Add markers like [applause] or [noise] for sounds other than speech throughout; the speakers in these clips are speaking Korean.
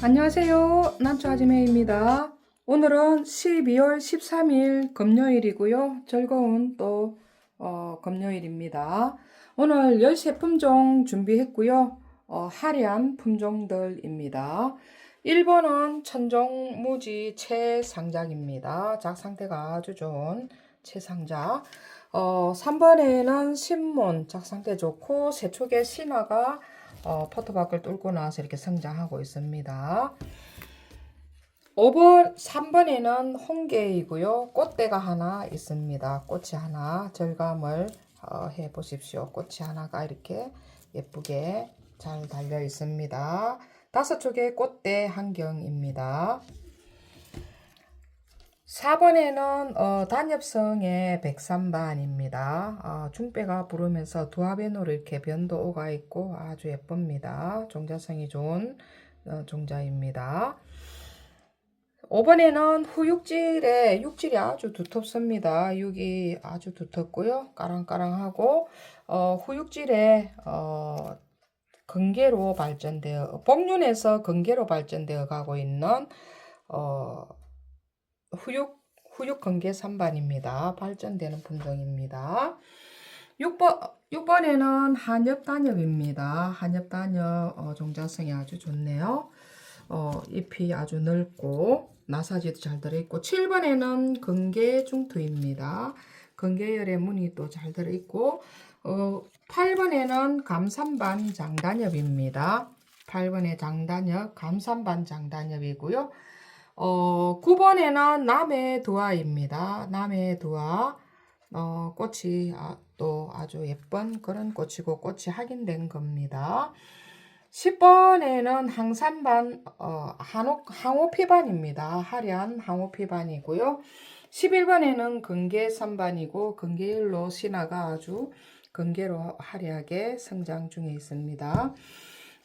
안녕하세요. 난초아지매입니다. 오늘은 12월 13일 금요일이고요. 즐거운 또 어, 금요일입니다. 오늘 열세 품종 준비했고요. 어, 화려한 품종들입니다. 1번은 천종무지 최상작입니다. 작 상태가 아주 좋은 최상작. 어, 3번에는 신문 작 상태 좋고 세촉의 신화가 어, 포토박을 뚫고 나서 이렇게 성장하고 있습니다. 5번, 3번에는 홍게이고요. 꽃대가 하나 있습니다. 꽃이 하나 절감을 어, 해 보십시오. 꽃이 하나가 이렇게 예쁘게 잘 달려 있습니다. 다섯 쪽의 꽃대 한경입니다. 4번에는 어, 단엽성의 백삼반입니다. 어, 중배가 부르면서 두합연으로 이렇게 변도 오가 있고 아주 예쁩니다. 종자성이 좋은 어, 종자입니다. 5번에는 후육질에 육질이 아주 두텁습니다. 육이 아주 두텁고요. 까랑까랑하고 어, 후육질에 어, 근계로 발전되어 복륜에서 근계로 발전되어 가고 있는 어, 후육 후육 근계 3반입니다. 발전되는 품종입니다. 6번 6번에는 한엽 단엽입니다. 한엽 단엽 어, 종자성이 아주 좋네요. 어, 잎이 아주 넓고 나사지도 잘 들어있고 7번에는 근계 중투입니다. 근계열의 무늬 또잘 들어있고 어, 8번에는 감산반 장단엽입니다. 8번에 장단엽, 감산반 장단엽이고요. 어, 9번에는 남해 두아입니다. 남해 두아. 어, 꽃이 아, 또 아주 예쁜 그런 꽃이고 꽃이 확인된 겁니다. 10번에는 항산반 어, 항호, 항호피반입니다. 하얀 항호피반이고요. 11번에는 근계산반이고 근계일로 신화가 아주 근계로 화려하게 성장 중에 있습니다.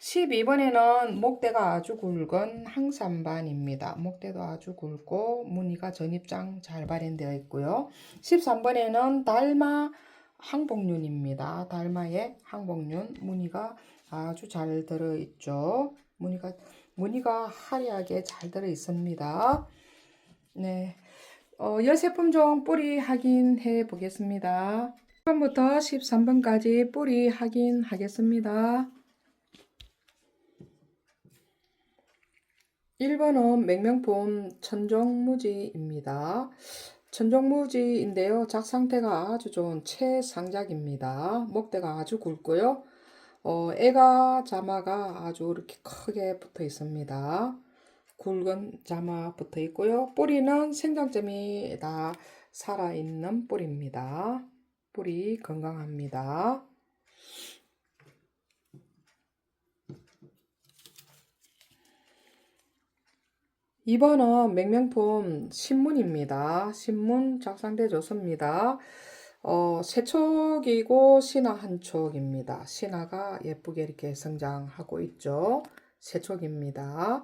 12번에는 목대가 아주 굵은 항산반입니다. 목대도 아주 굵고 무늬가 전입장 잘 발현되어 있고요. 13번에는 달마 항복륜입니다. 달마의 항복륜 무늬가 아주 잘 들어 있죠. 무늬가 무늬가 화려하게 잘 들어 있습니다. 네. 어, 열세품종 뿌리 확인해 보겠습니다. 1번부터 13번까지 뿌리 확인하겠습니다. 1번은 맹명품 천종무지입니다. 천종무지인데요. 작 상태가 아주 좋은 최상작입니다. 목대가 아주 굵고요. 어, 애가 자마가 아주 이렇게 크게 붙어 있습니다. 굵은 자마 붙어 있고요. 뿌리는 생장점이 다 살아있는 뿌리입니다. 뿌리 건강합니다. 2번은 맹명품 신문입니다. 신문 작상대 좋습니다. 어, 세 촉이고 신화 한 촉입니다. 신화가 예쁘게 이렇게 성장하고 있죠. 세 촉입니다.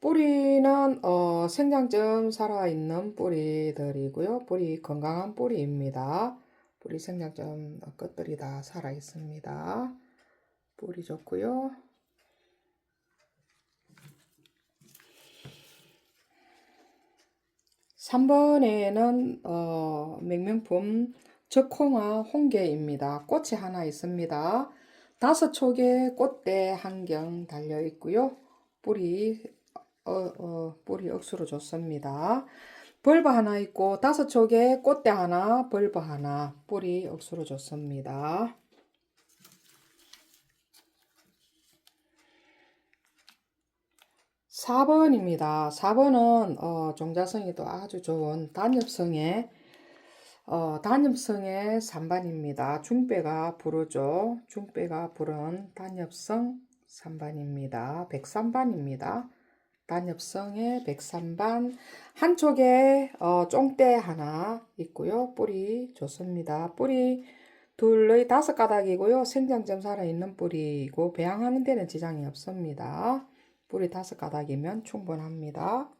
뿌리는 어, 생장점 살아있는 뿌리들이고요. 뿌리 건강한 뿌리입니다. 뿌리 생장점 끝들이 다 살아있습니다. 뿌리 좋고요. 3번에는 어, 맹명품 적콩화 홍게입니다. 꽃이 하나 있습니다. 다섯 촉에 꽃대 한 경 달려 있고요. 뿌리 어, 어, 뿌리 억수로 좋습니다. 벌버 하나 있고 다섯 촉에 꽃대 하나, 벌버 하나, 뿌리 억수로 좋습니다. 4번입니다. 4번은 어, 종자성이 또 아주 좋은 단엽성의 어, 단엽성의 3반입니다. 중배가 부르죠. 중배가 부른 단엽성 3반입니다. 103반입니다. 단엽성의 103반 한쪽에 어, 쫑대 하나 있고요. 뿌리 좋습니다. 뿌리 둘의 다섯 가닥이고요. 생장점 살아있는 뿌리고 배양하는 데는 지장이 없습니다. 뿌리 다섯 가닥이면 충분합니다.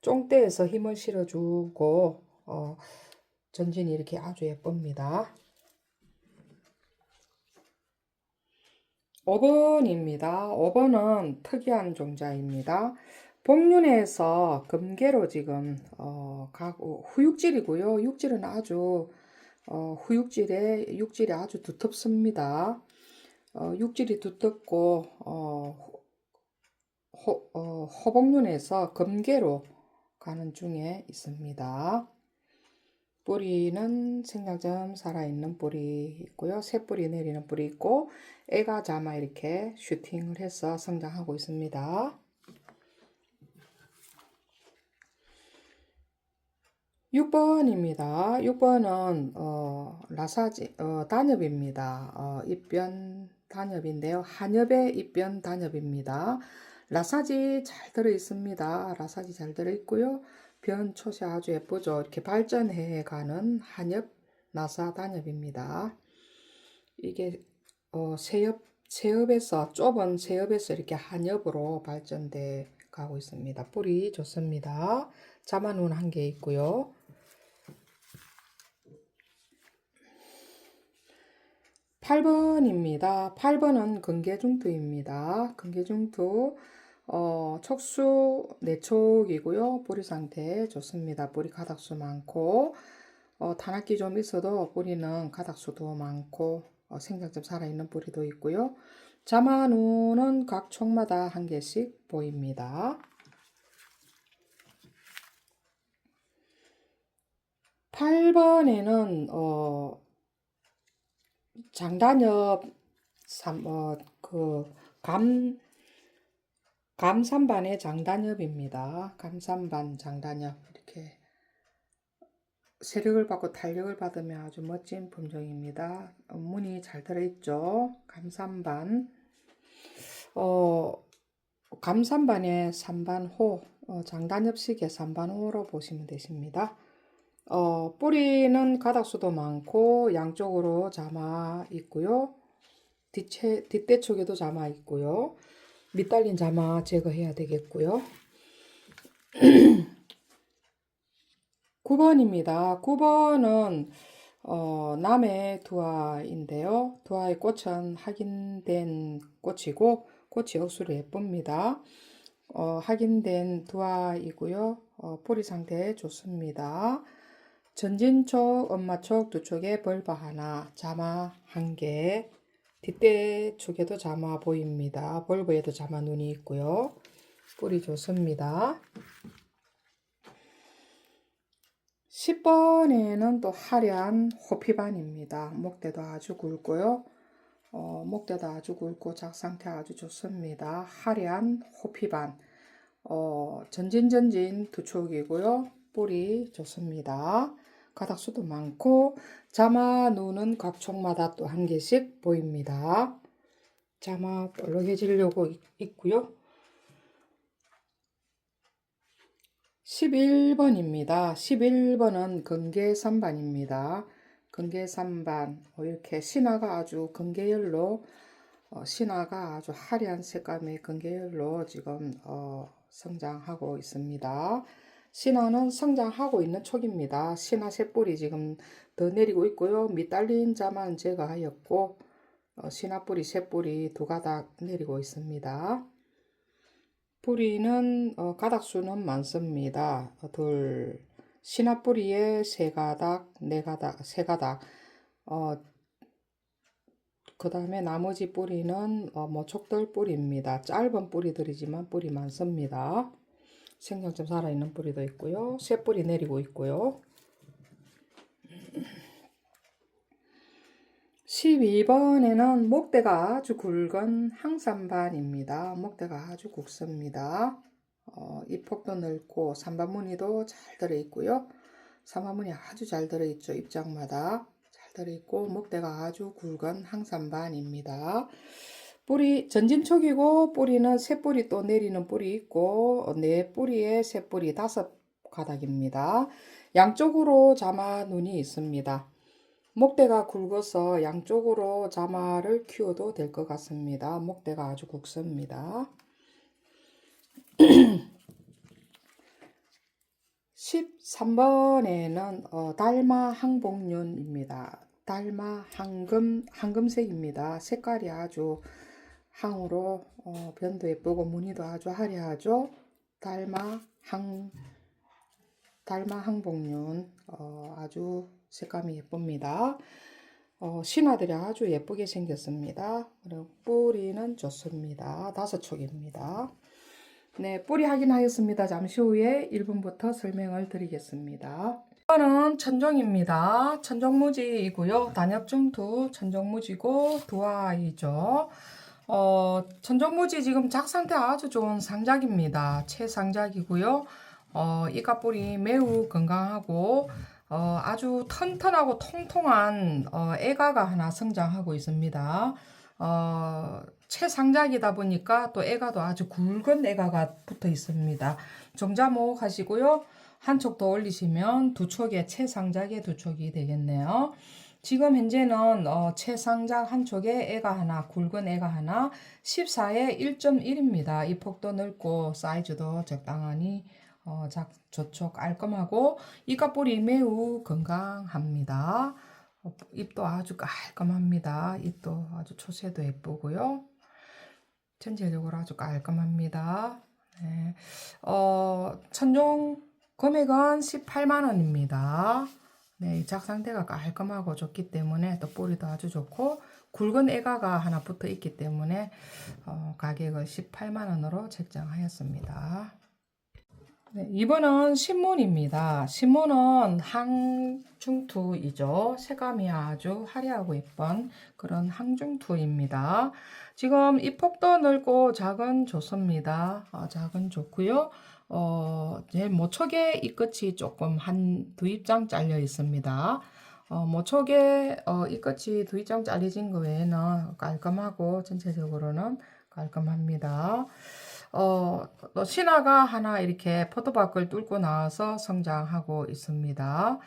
쫑대에서 힘을 실어주고 어, 전진이 이렇게 아주 예쁩니다. 5번입니다. 5번은 특이한 종자입니다. 복륜에서 금괴로 지금 어, 가고 후육질이고요. 육질은 아주 어, 후육질에 육질이 아주 두텁습니다. 어, 육질이 두텁고 어, 호, 어, 호복륜에서 금괴로 가는 중에 있습니다. 뿌리는 생장점 살아있는 뿌리 있고요. 새 뿌리 내리는 뿌리 있고 애가 자마 이렇게 슈팅을 해서 성장하고 있습니다. 6번입니다. 6번은 어, 라사지 어, 단엽입니다. 어, 입변 단엽인데요. 한엽의 입변 단엽입니다. 라사지 잘 들어 있습니다. 라사지 잘 들어 있고요. 변 촉이 아주 예쁘죠. 이렇게 발전해 가는 한엽 나사 단엽입니다. 이게 어, 세엽 세엽에서 좁은 세엽에서 이렇게 한엽으로 발전돼 가고 있습니다. 뿌리 좋습니다. 자만운 한개 있고요. 8번입니다. 8번은 근계중투입니다. 근계중투 어, 척수 내촉이고요. 뿌리 상태 좋습니다. 뿌리 가닥수 많고 어, 단악기 좀 있어도 뿌리는 가닥수도 많고 어, 생장점 살아있는 뿌리도 있고요. 자마누는 각 촉마다 한 개씩 보입니다. 8번에는 어, 장단엽 삼, 어, 그, 감, 감삼반의 장단엽입니다. 감삼반 장단엽. 이렇게 세력을 받고 탄력을 받으면 아주 멋진 품종입니다. 어, 문이 잘 들어있죠. 감삼반. 어, 감삼반의 삼반호, 어, 장단엽식의 삼반호로 보시면 되십니다. 어, 뿌리는 가닥수도 많고 양쪽으로 자마 있고요. 뒷대 쪽에도 자마 있고요. 밑달린 자마 제거해야 되겠고요. [clears throat] 9번입니다. 9번은 어, 남의 두화인데요. 두화의 꽃은 확인된 꽃이고 꽃이 억수로 예쁩니다. 어, 확인된 두화이고요. 어, 뿌리 상태 좋습니다. 전진촉, 엄마촉 두 쪽에 벌바 하나, 자마 한 개, 뒷대 쪽에도 자마 보입니다. 벌브에도 자마 눈이 있고요. 뿌리 좋습니다. 10번에는 또 화려한 호피반입니다. 목대도 아주 굵고요. 어, 목대도 아주 굵고 작 상태 아주 좋습니다. 화려한 호피반. 어, 전진전진 두 쪽이고요. 뿌리 좋습니다. 가닥수도 많고 자마 누는 각 촉마다 또 한 개씩 보입니다. 자마 볼록해지려고 있고요. 11번입니다. 11번은 근계삼반입니다. 근계삼반 어, 이렇게 신화가 아주 근계열로 어, 신화가 아주 화려한 색감의 근계열로 지금 어, 성장하고 있습니다. 신화는 성장하고 있는 촉입니다. 신화 새뿌리 지금 더 내리고 있고요. 밑달린 자만 제거하였고 어, 신화 뿌리 새뿌리 두 가닥 내리고 있습니다. 뿌리는 어, 가닥 수는 많습니다. 어, 둘 신화 뿌리에 세 가닥, 네 가닥, 세 가닥. 어, 그 다음에 나머지 뿌리는 어, 모촉돌 뿌리입니다. 짧은 뿌리들이지만 뿌리 많습니다. 생장점 살아있는 뿌리도 있고요. 새 뿌리 내리고 있고요. 12번에는 목대가 아주 굵은 항산반입니다. 목대가 아주 굵습니다. 어, 이 폭도 넓고 삼반무늬도 잘 들어있고요. 삼반무늬 아주 잘 들어있죠. 입장마다 잘 들어있고 목대가 아주 굵은 항산반입니다. 뿌리 전진촉이고 뿌리는 세 뿌리 또 내리는 뿌리 있고 네 뿌리에 세 뿌리 다섯 가닥입니다. 양쪽으로 자마 눈이 있습니다. 목대가 굵어서 양쪽으로 자마를 키워도 될 것 같습니다. 목대가 아주 굵습니다. [clears throat] 13번에는 어, 달마 항복륜입니다. 달마 황금, 황금색입니다. 색깔이 아주 항으로 어, 변도 예쁘고 무늬도 아주 화려하죠. 달마 항 달마 항복륜 어, 아주 색감이 예쁩니다. 어, 신화들이 아주 예쁘게 생겼습니다. 그리고 뿌리는 좋습니다. 다섯 촉입니다. 네, 뿌리 확인하였습니다. 잠시 후에 1분부터 설명을 드리겠습니다. 이거는 천종입니다. 천종무지이고요. 단엽중두 천종무지고 두아이죠. 어, 천종무지 지금 작 상태 아주 좋은 상작입니다. 최상작이고요. 어, 이가뿌리 매우 건강하고 어, 아주 튼튼하고 통통한 어, 애가가 하나 성장하고 있습니다. 어, 최상작이다 보니까 또 애가도 아주 굵은 애가가 붙어 있습니다. 정자목 하시고요. 한쪽 더 올리시면 두 촉의 최상작의 두 촉이 되겠네요. 지금 현재는 어, 최상작 한쪽에 애가 하나, 굵은 애가 하나, 14에 1.1입니다. 이 폭도 넓고 사이즈도 적당하니 어, 작, 저촉 깔끔하고 이가뿌리 매우 건강합니다. 어, 잎도 아주 깔끔합니다. 잎도 아주 초세도 예쁘고요. 전체적으로 아주 깔끔합니다. 네. 어, 천종 금액은 18만 원입니다. 네, 작 상태가 깔끔하고 좋기 때문에 또 뿌리도 아주 좋고 굵은 애가가 하나 붙어 있기 때문에 어, 가격을 18만 원으로 책정하였습니다. 네, 이번은 신문입니다. 신문은 항중투이죠. 색감이 아주 화려하고 예쁜 그런 항중투입니다. 지금 이 폭도 넓고 작은 좋습니다. 어, 작은 좋고요. 어, 제 모촉에 이 끝이 조금 한 두 입장 잘려 있습니다. 어, 모촉에 어, 이 끝이 두 입장 잘려진 거 외에는 깔끔하고 전체적으로는 깔끔합니다. 어, 또 신화가 하나 이렇게 포도박을 뚫고 나와서 성장하고 있습니다.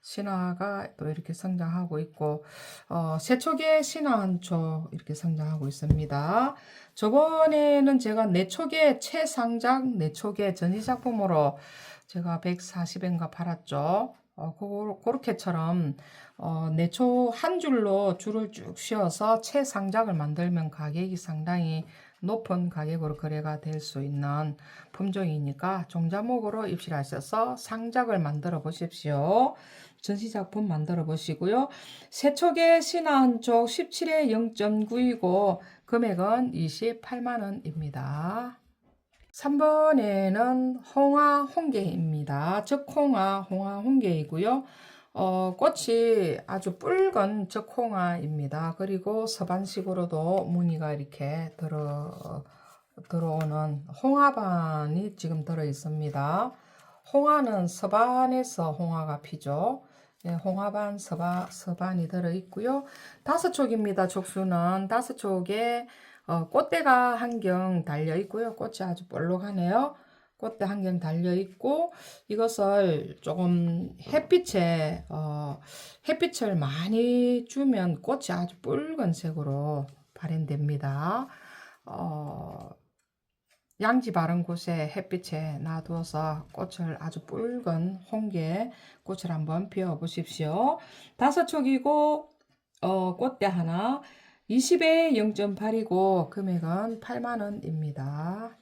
신화가 또 이렇게 성장하고 있고, 어, 세촉에 신화 한촉 이렇게 성장하고 있습니다. 저번에는 제가 내촉에 최상작 내촉에 전시 작품으로 제가 140엔가 팔았죠. 어, 고, 그렇게처럼 어, 내초 한 줄로 줄을 쭉 씌워서 최상작을 만들면 가격이 상당히 높은 가격으로 거래가 될 수 있는 품종이니까 종자목으로 입실하셔서 상작을 만들어 보십시오. 전시작품 만들어 보시고요. 세촉의 신화 한쪽 17에 0.9이고 금액은 28만원입니다. 3번에는 홍화 홍게입니다. 적홍화 홍화 홍게이고요. 어, 꽃이 아주 붉은 적홍화입니다. 그리고 서반식으로도 무늬가 이렇게 들어, 들어오는 홍화반이 지금 들어 있습니다. 홍화는 서반에서 홍화가 피죠. 예, 홍화반, 서바, 서반이 들어 있고요. 다섯 촉입니다. 촉수는 다섯 촉에 어, 꽃대가 한 경 달려 있고요. 꽃이 아주 볼록하네요. 꽃대 한 경 달려 있고 이것을 조금 햇빛에 어, 햇빛을 많이 주면 꽃이 아주 붉은색으로 발현됩니다. 어, 양지 바른 곳에 햇빛에 놔두어서 꽃을 아주 붉은 홍게 꽃을 한번 피워 보십시오. 다섯 촉이고 어, 꽃대 하나 20에 0.8이고 금액은 8만원입니다.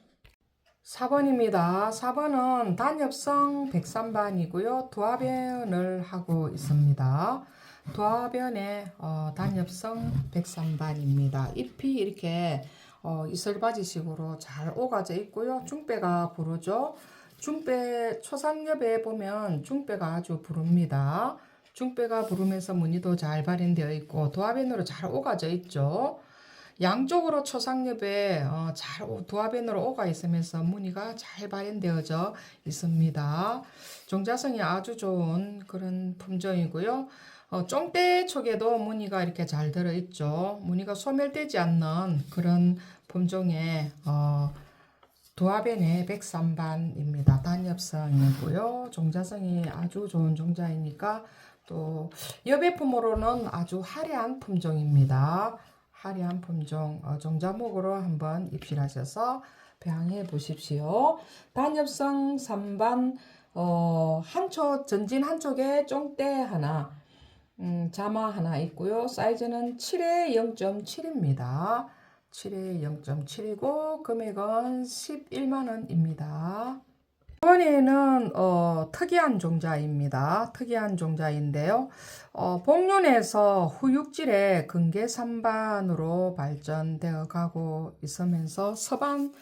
4번입니다. 4번은 단엽성 103반이고요. 도화변을 하고 있습니다. 도화변에 어, 단엽성 103반입니다. 잎이 이렇게 어, 이슬바지식으로 잘 오가져 있고요. 중배가 부르죠. 중배 초상엽에 보면 중배가 아주 부릅니다. 중배가 부르면서 무늬도 잘 발현되어 있고 도화변으로 잘 오가져 있죠. 양쪽으로 초상엽에 어, 잘 도화변으로 오가 있으면서 무늬가 잘 발현되어져 있습니다. 종자성이 아주 좋은 그런 품종이고요. 어, 쫑대 촉에도 무늬가 이렇게 잘 들어있죠. 무늬가 소멸되지 않는 그런 품종의 어, 도화변의 백삼반입니다. 단엽성이고요. 종자성이 아주 좋은 종자이니까 또 여배품으로는 아주 화려한 품종입니다. 화려한 품종 어, 종자목으로 한번 입실하셔서 배양해 보십시오. 단엽성 3반 어, 한쪽 전진 한쪽에 쫑대 하나 음, 자마 하나 있고요. 사이즈는 7에 0.7입니다. 7에 0.7이고 금액은 11만 원입니다. 이번에는 어, 특이한 종자입니다. 특이한 종자인데요. 어, 복륜에서 후육질의 근계산반으로 발전되어 가고 있으면서 서반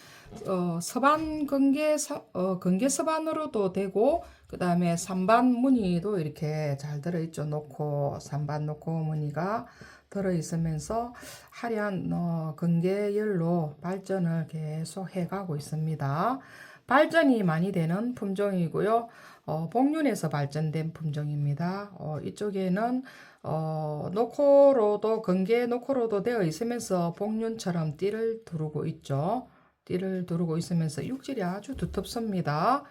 어, 서반 근계 어, 근계 서반으로도 되고 그 다음에 산반 무늬도 이렇게 잘 들어 있죠. 놓고 산반 놓고 무늬가 들어 있으면서 화려한 어, 근계열로 발전을 계속 해가고 있습니다. 발전이 많이 되는 품종이고요. 어, 복륜에서 발전된 품종입니다. 어, 이쪽에는 어, 노코로도 근개 노코로도 되어 있으면서 복륜처럼 띠를 두르고 있죠. 띠를 두르고 있으면서 육질이 아주 두텁습니다.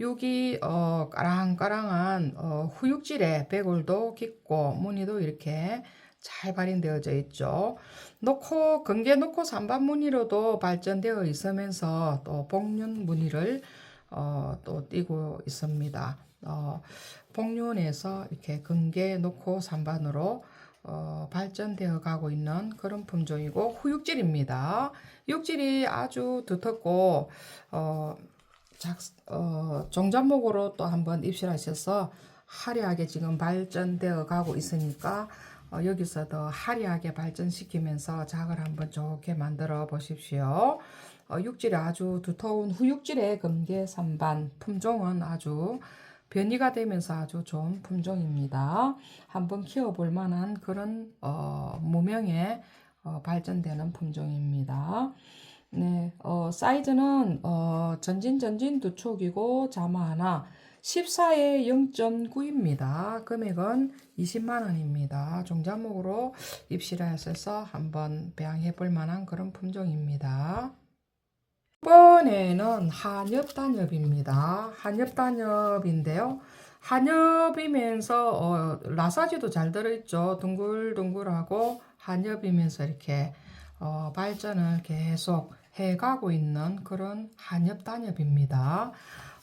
육이 어, 까랑까랑한 어, 후육질의 배골도 깊고 무늬도 이렇게 잘 발현되어져 있죠. 놓고 근개 놓고 산반 무늬로도 발전되어 있으면서 또 복륜 무늬를 어, 또 띄고 있습니다. 어, 복륜에서 이렇게 근개 놓고 산반으로 어, 발전되어 가고 있는 그런 품종이고 후육질입니다. 육질이 아주 두텁고 어, 작, 어, 종잣목으로 또 한번 입실하셔서 화려하게 지금 발전되어 가고 있으니까 어, 여기서 더 화려하게 발전시키면서 작을 한번 좋게 만들어 보십시오. 어, 육질이 아주 두터운 후육질의 금계 산반 품종은 아주 변이가 되면서 아주 좋은 품종입니다. 한번 키워볼 만한 그런 어, 무명의 어, 발전되는 품종입니다. 네, 어, 사이즈는 어, 전진 전진 두 촉이고 자마 하나 14에 0.9입니다. 금액은 20만 원입니다. 종자목으로 입실하셔서 한번 배양해 볼 만한 그런 품종입니다. 이번에는 한엽 단엽입니다. 한엽 단엽인데요. 한엽이면서 어, 라사지도 잘 들어있죠. 둥글둥글하고 한엽이면서 이렇게 어, 발전을 계속 해가고 있는 그런 한엽 단엽입니다.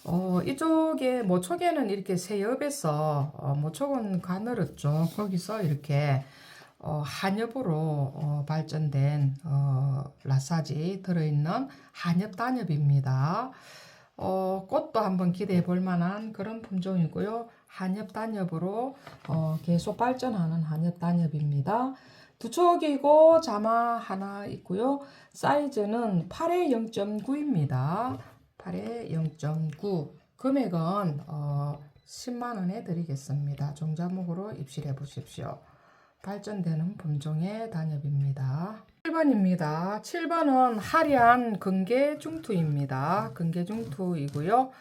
어, 이쪽에 모촉에는 이렇게 새엽에서 어, 모촉은 가늘었죠. 거기서 이렇게 어, 한엽으로 어, 발전된 어, 라사지 들어있는 한엽 단엽입니다. 어, 꽃도 한번 기대해 볼 만한 그런 품종이고요. 한엽 단엽으로 어, 계속 발전하는 한엽 단엽입니다. 두 촉이고 자마 하나 있고요. 사이즈는 8에 0.9입니다. 8에 0.9 금액은 어, 10만원에 드리겠습니다. 종자목으로 입실해 보십시오. 발전되는 품종의 단엽입니다. 7번입니다. 7번은 화려한 근계중투입니다. 근계중투이고요.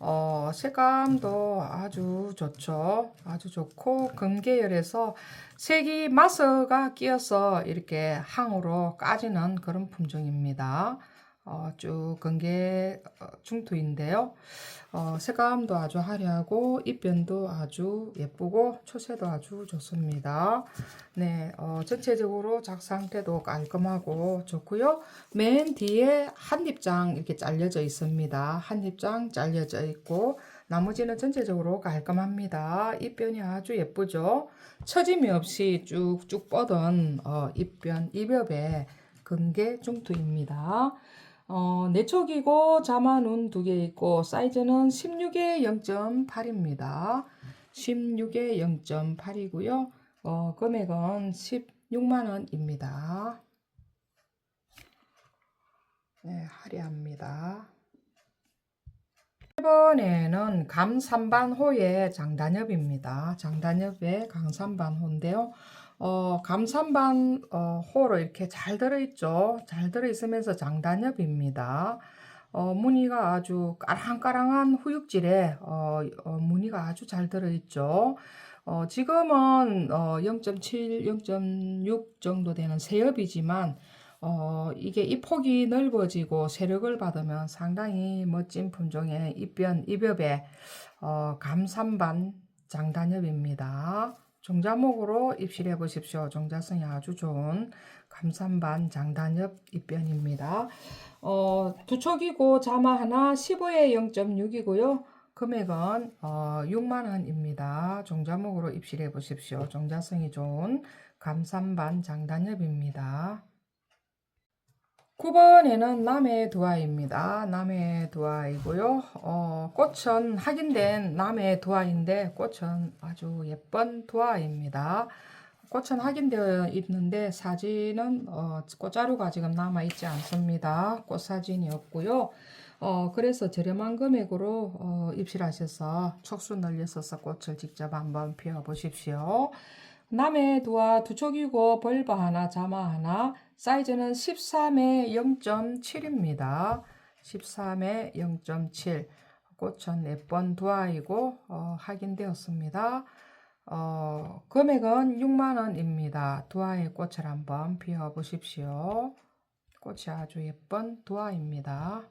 어, 색감도 아주 좋죠. 아주 좋고 금계열에서 색이 마스가 끼어서 이렇게 항으로 까지는 그런 품종입니다. 어, 쭉 근개 어, 중투인데요. 어, 색감도 아주 화려하고 잎변도 아주 예쁘고 초세도 아주 좋습니다. 네, 어, 전체적으로 작 상태도 깔끔하고 좋고요. 맨 뒤에 한 잎장 이렇게 잘려져 있습니다. 한 잎장 잘려져 있고 나머지는 전체적으로 깔끔합니다. 잎변이 아주 예쁘죠. 처짐이 없이 쭉쭉 뻗은 어, 잎변, 잎엽의 근개 중투입니다. 어, 내촉이고 자만운 두개 있고 사이즈는 16에 0.8입니다. 16에 0.8이고요. 어, 금액은 16만 원입니다. 네, 화려합니다. 1번에는 감산반호의 장단엽입니다. 장단엽의 강산반호인데요. 어, 감산반 어, 호로 이렇게 잘 들어있죠. 잘 들어있으면서 장단엽입니다. 어, 무늬가 아주 까랑까랑한 후육질에 어, 어, 무늬가 아주 잘 들어있죠. 어, 지금은 어, 0.7, 0.6 정도 되는 새엽이지만 어, 이게 잎폭이 넓어지고 세력을 받으면 상당히 멋진 품종의 잎변, 잎엽의 어, 감산반 장단엽입니다. 종자목으로 입실해 보십시오. 종자성이 아주 좋은 감산반 장단엽 잎변입니다. 어, 두 촉이고 자마 하나 15에 0.6이고요. 금액은 어, 6만원입니다. 종자목으로 입실해 보십시오. 종자성이 좋은 감산반 장단엽입니다. 9번에는 남의 두아입니다. 남의 두아이고요. 어, 꽃은 확인된 남의 두아인데 꽃은 아주 예쁜 두아입니다. 꽃은 확인되어 있는데 사진은 어, 꽃자루가 지금 남아 있지 않습니다. 꽃 사진이 없고요. 어, 그래서 저렴한 금액으로 어, 입실하셔서 촉수 널렸어서 꽃을 직접 한번 피워 보십시오. 남의 두아 두 촉이고 벌바 하나 자마 하나 사이즈는 13에 0.7입니다. 13에 0.7 꽃은 예쁜 두아이고 어, 확인되었습니다. 어, 금액은 6만원입니다. 두아의 꽃을 한번 피워 보십시오. 꽃이 아주 예쁜 두아입니다.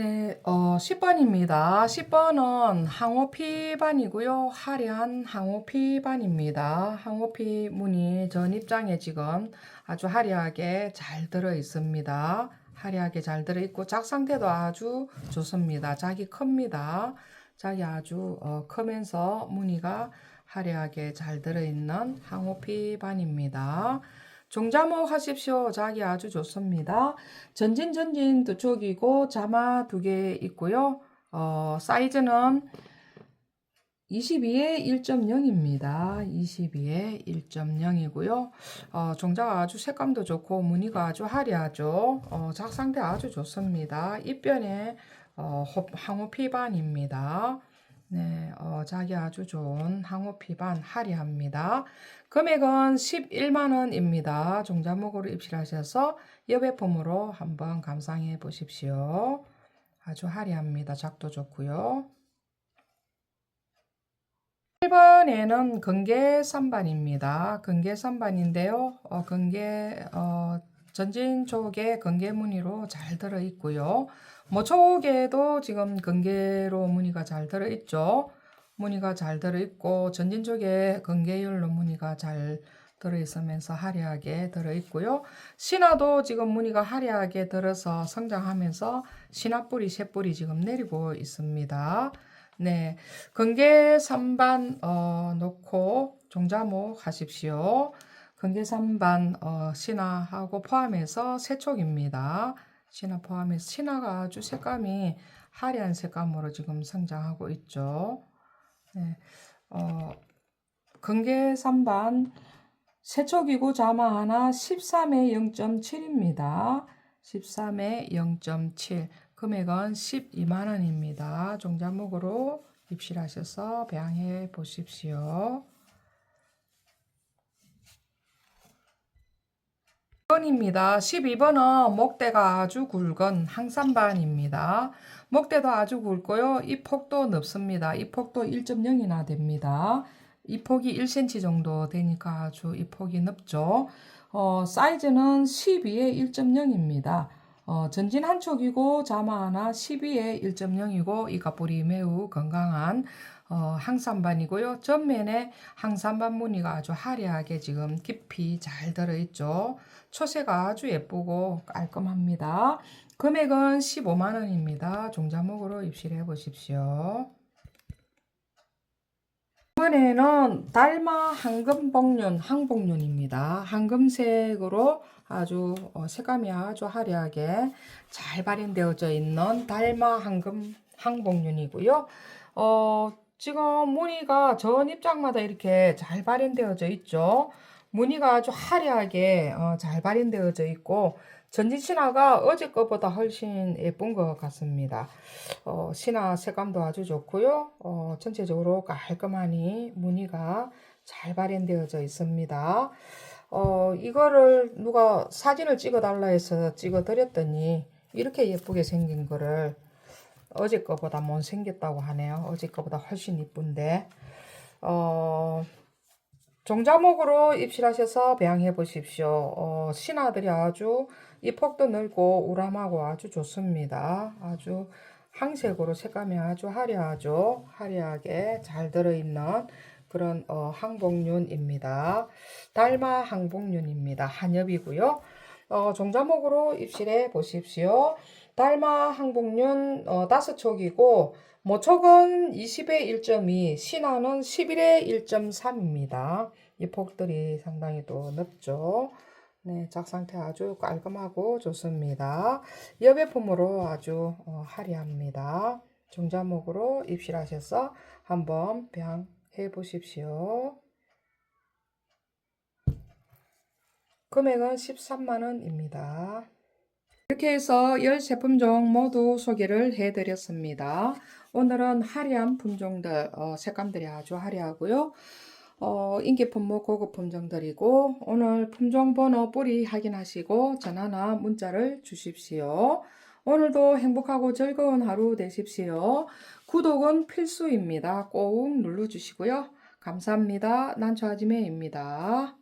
네, 어, 10번입니다. 10번은 항오피반이고요. 화려한 항오피반입니다. 항오피 무늬 전 입장에 지금 아주 화려하게 잘 들어 있습니다. 화려하게 잘 들어 있고 작상태도 아주 좋습니다. 작이 큽니다. 작이 아주 어, 크면서 무늬가 화려하게 잘 들어 있는 항오피반입니다. 종자목 하십시오. 작이 아주 좋습니다. 전진 전진 두 쪽이고 자마 두 개 있고요. 어, 사이즈는 22에 1.0입니다. 22에 1.0이고요. 어, 종자가 아주 색감도 좋고 무늬가 아주 화려하죠. 어, 작상태 아주 좋습니다. 입변에 어, 항우 피반입니다. 네, 어, 자기 아주 좋은 항우 피반 화려합니다. 금액은 11만 원입니다. 종자목으로 입실하셔서 여배품으로 한번 감상해 보십시오. 아주 화려합니다. 작도 좋고요. 1번에는 근개 3반입니다. 근개 3반인데요. 어, 근개 어, 전진 쪽에 근개 무늬로 잘 들어 있고요. 뭐 쪽에도 지금 근개로 무늬가 잘 들어 있죠. 무늬가 잘 들어 있고 전진 쪽에 근개율로 무늬가 잘 들어 있으면서 화려하게 들어 있고요. 신화도 지금 무늬가 화려하게 들어서 성장하면서 신화뿌리, 새뿌리 지금 내리고 있습니다. 네, 근개 3반 어, 놓고 종자목 하십시오. 근개 3반 어, 신화하고 포함해서 세촉입니다. 신화 포함해서 신화가 아주 색감이 화려한 색감으로 지금 성장하고 있죠. 네, 어, 근개 3반 세촉이고 자마 하나 13에 0.7입니다. 13에 0.7 금액은 12만 원입니다. 종자목으로 입실하셔서 배양해 보십시오. 12번입니다. 12번은 목대가 아주 굵은 항산반입니다. 목대도 아주 굵고요. 이 폭도 넓습니다. 이 폭도 1.0이나 됩니다. 이 폭이 1cm 정도 되니까 아주 이 폭이 넓죠. 어, 사이즈는 12에 1.0입니다. 어, 전진 한 촉이고 자마 하나 12에 1.0이고 이 갑볼이 매우 건강한 어, 항산반이고요. 전면에 항산반 무늬가 아주 화려하게 지금 깊이 잘 들어있죠. 초세가 아주 예쁘고 깔끔합니다. 금액은 15만원입니다. 종자목으로 입실해 보십시오. 이번에는 달마 황금복륜, 항복륜입니다. 황금색으로 아주 어, 색감이 아주 화려하게 잘 발현되어져 있는 달마 황금 항복륜이고요. 어, 지금 무늬가 전 입장마다 이렇게 잘 발현되어져 있죠. 무늬가 아주 화려하게 어, 잘 발현되어져 있고 전진 신화가 어제 것보다 훨씬 예쁜 것 같습니다. 어, 신화 색감도 아주 좋고요. 어, 전체적으로 깔끔하니 무늬가 잘 발현되어져 있습니다. 어, 이거를 누가 사진을 찍어 달라 해서 찍어 드렸더니 이렇게 예쁘게 생긴 거를 어제 거보다 못 생겼다고 하네요. 어제 거보다 훨씬 이쁜데 어, 종자목으로 입실하셔서 배양해 보십시오. 어, 신화들이 아주 이 폭도 넓고 우람하고 아주 좋습니다. 아주 항색으로 색감이 아주 화려하죠. 화려하게 잘 들어있는 그런 어, 항복륜입니다. 달마 항복륜입니다. 한엽이고요. 어, 종자목으로 입실해 보십시오. 달마 항복륜 어, 다섯 촉이고 모촉은 20에 1.2, 신화는 11에 1.3입니다. 이 폭들이 상당히 또 넓죠. 네, 작 상태 아주 깔끔하고 좋습니다. 여배품으로 아주 어, 화려합니다. 중자목으로 입실하셔서 한번 병해 보십시오. 금액은 13만원입니다. 이렇게 해서 10제품종 모두 소개를 해드렸습니다. 오늘은 화려한 품종들, 어, 색감들이 아주 화려하고요. 어, 인기 품목 고급 품종들이고 오늘 품종 번호 뿌리 확인하시고 전화나 문자를 주십시오. 오늘도 행복하고 즐거운 하루 되십시오. 구독은 필수입니다. 꼭 눌러주시고요. 감사합니다. 난초아지매입니다.